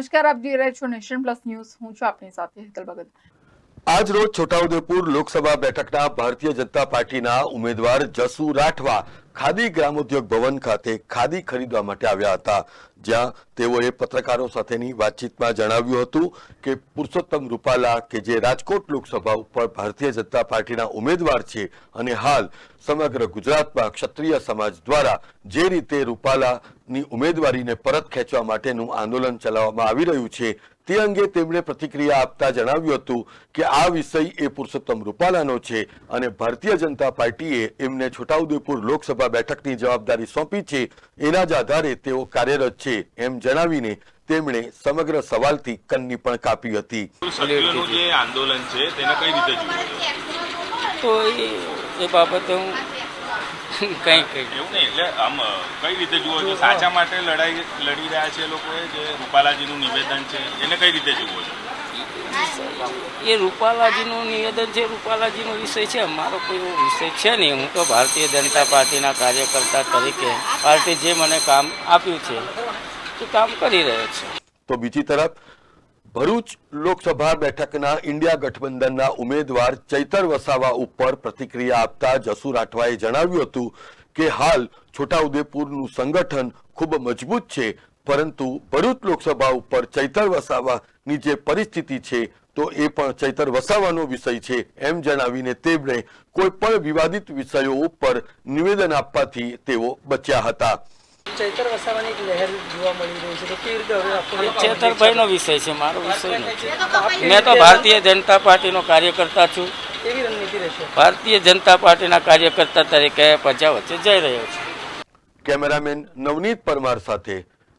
નમસ્કાર, આપ જોઈ રહ્યા છો નેશન પ્લસ ન્યૂઝ. હું છું આપની સાથે હેતલ ભગત. આજ રોજ છોટાઉદેપુર લોકસભા બેઠકના ભારતીય જનતા પાર્ટીના ઉમેદવાર જસુ રાઠવા ખાદી ગ્રામોદ્યોગ ભવન ખાતે ખાદી ખરીદવા માટે આવ્યા હતા. જ્યાં તેઓએ પત્રકારો સાથેની વાતચીતમાં જણાવ્યું હતું કે પુરુષોત્તમ રૂપાલા કે જે રાજકોટ લોકસભા ઉપર ભારતીય જનતા પાર્ટીના ઉમેદવાર છે અને હાલ સમગ્ર ગુજરાતમાં ક્ષત્રિય સમાજ દ્વારા જે રીતે રૂપાલાની ઉમેદવારીને પરત ખેંચવા માટેનું આંદોલન ચલાવવામાં આવી રહ્યું છે, તે અંગે તેમણે પ્રતિક્રિયા આપતા જણાવ્યું હતું કે આ વિષય એ પુરુષોત્તમ રૂપાલાનો છે અને ભારતીય જનતા પાર્ટીએ એમને છોટાઉદેપુર લોકસભા બેઠકની જવાબદારી સોંપી છે. એના જ આધારે તેઓ કાર્યરત છે એમ જણાવીને તેમણે સમગ્ર સવાલથી કન્ની પણ કાપી હતી. જે આંદોલન છે તેને કઈ રીતે તો એ એ બાબતે હું કઈ કઈ એવું નહીં એટલે આમ કઈ રીતે જુઓ છો? સાચા માટે લડાઈ લડી રહ્યા છે લોકોએ જે રૂપાલાજીનું નિવેદન છે એને કઈ રીતે જુઓ છો? એ રૂપાલાજીનું નિવેદન છે, રૂપાલાજીનો વિષય છે. મારો કોઈ એવો વિષય છે નહીં. હું તો ભારતીય જનતા પાર્ટીના કાર્યકર્તા તરીકે પાર્ટી જે મને કામ આપ્યું છે, એ કામ કરી રહ્યો છે. તો બીજી તરફ, ભરૂચ લોકસભા બેઠકના ઇન્ડિયા ગઠબંધનના ઉમેદવાર ચૈતર વસાવા ઉપર પ્રતિક્રિયા આપતા જસુ રાઠવાએ જણાવ્યું હતું કે, હાલ છોટાઉદેપુરનું સંગઠન ખૂબ મજબૂત છે. પરંતુ ભરૂચ લોકસભા ઉપર ચૈતર વસાવાની જે પરિસ્થિતિ છે તો એ પણ ચૈતર વસાવાનો વિષય છે એમ જણાવીને તેમણે કોઈ પણ વિવાદિત વિષયો ઉપર નિવેદન આપવાથી તેઓ બચ્યા હતા. ચૈતર વસાવાની એક લહેર જોવા મળી રહી છે તો કેવી રીતે હવે ચેતરભાઈનો વિષય છે મારો વિષય નથી. મેં તો ભારતીય જનતા પાર્ટીનો કાર્યકર્તા છું. કેવી રણનીતિ રહેશે? ભારતીય જનતા પાર્ટીના કાર્યકર્તા તરીકે પ્રજા વચ્ચે જઈ રહ્યો છું. કેમેરામેન નવનીત પરમાર સાથે